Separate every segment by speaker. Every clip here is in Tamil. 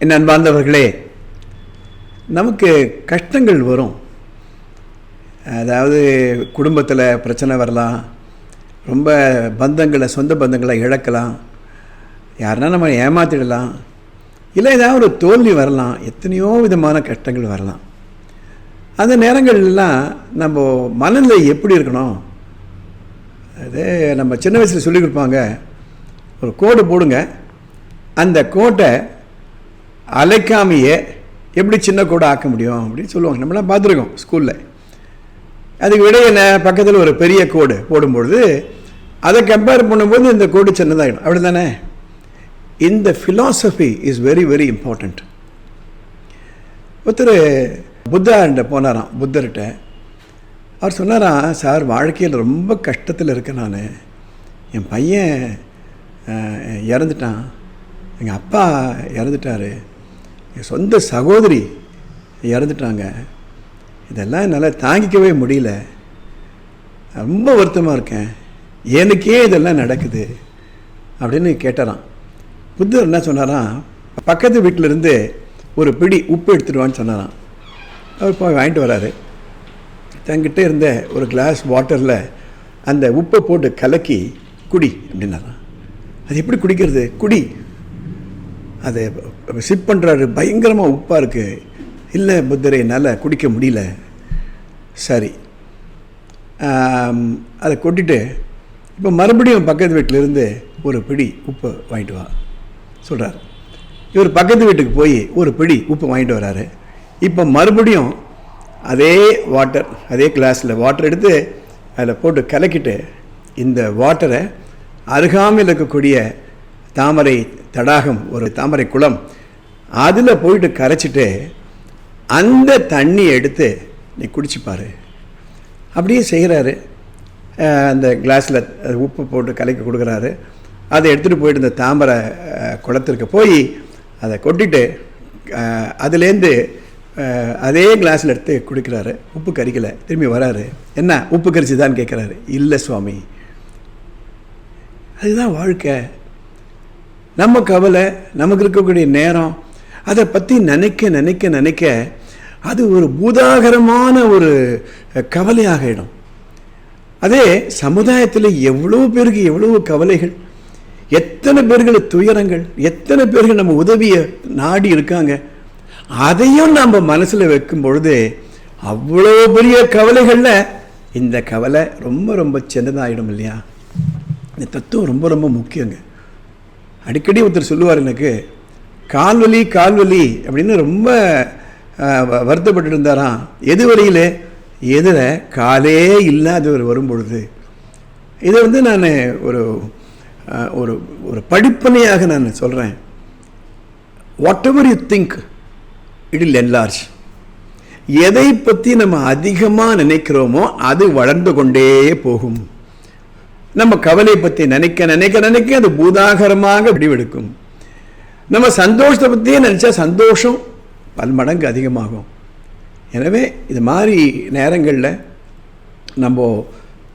Speaker 1: என் அன்பார்ந்தவர்களே நமக்கு கஷ்டங்கள் வரும். அதாவது குடும்பத்தில் பிரச்சனை வரலாம். ரொம்ப பந்தங்களை சொந்த பந்தங்களை இழக்கலாம். யாருன்னா நம்ம ஏமாத்திடலாம். இல்லை ஏதாவது ஒரு தோல்வி வரலாம். எத்தனையோ விதமான கஷ்டங்கள் வரலாம். அந்த நேரங்கள்லாம் நம்ம மனநிலை எப்படி இருக்கணும்? அது நம்ம சின்ன வயசில் சொல்லி கொடுப்பாங்க. ஒரு கோடு போடுங்க. அந்த கோட்டை அலைக்காமையே எப்படி சின்ன கோடை ஆக்க முடியும் அப்படின்னு சொல்லுவாங்க. நம்மளாம் பார்த்துருக்கோம் ஸ்கூலில். அதுக்கு விட என்ன? பக்கத்தில் ஒரு பெரிய கோடு போடும்பொழுது அதை கம்பேர் பண்ணும்போது இந்த கோடு சின்னதாகிடும் அப்படி தானே இந்த philosophy is very very important ஒருத்தர் புத்தாண்ட போனாராம். புத்தர்கிட்ட. அவர் சொன்னாராம் சார் வாழ்க்கையில் ரொம்ப கஷ்டத்தில் இருக்கேன் நான். என் பையன் இறந்துட்டான். எங்கள் அப்பா இறந்துட்டாரு. என் சொந்த சகோதரி இறந்துட்டாங்க. இதெல்லாம் என்னால் தாங்கிக்கவே முடியல. ரொம்ப வருத்தமாக இருக்கேன். எனக்கே இதெல்லாம் நடக்குது அப்படின்னு கேட்டாராம் புத்தர் என்ன சொன்னாராம்? பக்கத்து வீட்டிலேருந்து ஒரு பிடி உப்பு எடுத்துடுவான்னு சொன்னாராம். அவர் போய் வாங்கிட்டு வராரு. தங்கிட்ட இருந்த ஒரு கிளாஸ் வாட்டரில் அந்த உப்பை போட்டு கலக்கி குடி அப்படின்னாராம். அது எப்படி குடிக்கிறது? குடி. அதை சிப் பண்ணுறாரு பயங்கரமாக உப்பாக இருக்குது இல்லை புத்தரை என்னால் குடிக்க முடியல. சரி. அதை கொட்டிட்டு இப்போ மறுபடியும் பக்கத்து வீட்டிலேருந்து ஒரு பிடி உப்பு வாங்கிட்டு வா. சொல்கிறார் இவர் பக்கத்து வீட்டுக்கு போய் ஒரு பிடி உப்பு வாங்கிட்டு வராரு. இப்போ மறுபடியும் அதே வாட்டர் அதே கிளாஸில் வாட்டர் எடுத்து அதில் போட்டு கலக்கிட்டு இந்த வாட்டரை அருகாமையில் இருக்கக்கூடிய தாமரை தடாகம் ஒரு தாமரை குளம் அதில் போயிட்டு கரைச்சிட்டு அந்த தண்ணி எடுத்து நீ குடிச்சுப்பார் பாரு. அப்படியே செய்கிறாரு அந்த கிளாஸில் உப்பு போட்டு கலக்கி கொடுக்குறாரு. அதை எடுத்துகிட்டு போயிட்டு இந்த தாமரை குளத்திற்கு போய் அதை கொட்டிட்டு அதுலேருந்து அதே கிளாஸில் எடுத்து குடிக்கிறாரு. உப்பு கரிக்கலை. திரும்பி வராரு. என்ன? உப்பு கரிச்சுதான்னு கேட்குறாரு இல்லை சுவாமி. அதுதான் வாழ்க்கை. நம்ம கவலை நமக்கு இருக்கக்கூடிய நேரம் அதை பற்றி நினைக்க நினைக்க நினைக்க அது ஒரு பூதாகரமான ஒரு கவலையாகிடும். அதே சமுதாயத்தில் எவ்வளோ பேருக்கு எவ்வளவு கவலைகள் எத்தனை பேர்கள் துயரங்கள் எத்தனை பேர்கள் நம்ம உதவியை நாடி இருக்காங்க அதையும் நம்ம மனசில் வைக்கும் பொழுது அவ்வளோ பெரிய கவலைகளில் இந்த கவலை ரொம்ப ரொம்ப சின்னதாகிடும் இல்லையா? இந்த தத்துவம் ரொம்ப ரொம்ப முக்கியங்க. அடிக்கடி ஒருத்தர் சொல்லுவார் எனக்கு கால்வலி கால்வலி அப்படின்னு ரொம்ப வ- வருத்தப்பட்டு இருந்தாராம். எது வரையில் எதில் காலே இல்லாதவர் வரும்பொழுது. இதை வந்து நான் ஒரு ஒரு ஒரு படிப்பனையாக நான் சொல்கிறேன் whatever you think it will enlarge எதை பற்றி நம்ம அதிகமாக நினைக்கிறோமோ அது வளர்ந்து கொண்டே போகும். நம்ம கவலை பற்றி நினைக்க நினைக்க நினைக்க அது பூதாகரமாக விடுவெடுக்கும். நம்ம சந்தோஷத்தை பற்றியே நினச்சா சந்தோஷம் பன்மடங்கு அதிகமாகும். எனவே இது மாதிரி நேரங்களில் நம்ம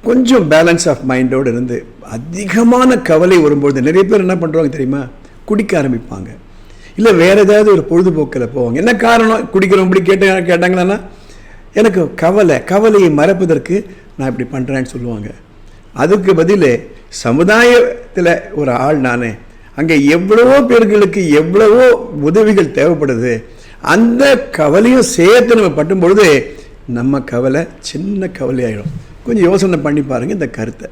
Speaker 1: கொஞ்சம் பேலன்ஸ் ஆஃப் மைண்டோடு இருந்து அதிகமான கவலை வரும்பொழுது நிறைய பேர் என்ன பண்ணுறாங்க தெரியுமா? குடிக்க ஆரம்பிப்பாங்க. இல்லை வேறு ஏதாவது ஒரு பொழுதுபோக்கில் போவாங்க. என்ன காரணம்? குடிக்கிறோம் இப்படி கேட்ட கேட்டாங்கன்னா எனக்கு கவலை கவலையை மறப்பதற்கு நான் இப்படி பண்ணுறேன்னு சொல்லுவாங்க. அதுக்கு பதில் சமுதாயத்தில் ஒரு ஆள் நான். அங்கே எவ்வளவோ பேர்களுக்கு எவ்வளவோ உதவிகள் தேவைப்படுது. அந்த கவலையும் சேர்த்து நம்ம பட்டும் பொழுது நம்ம கவலை சின்ன கவலையாயிடும். கொஞ்சம் யோசனை பண்ணி பாருங்கள் இந்த கருத்தை.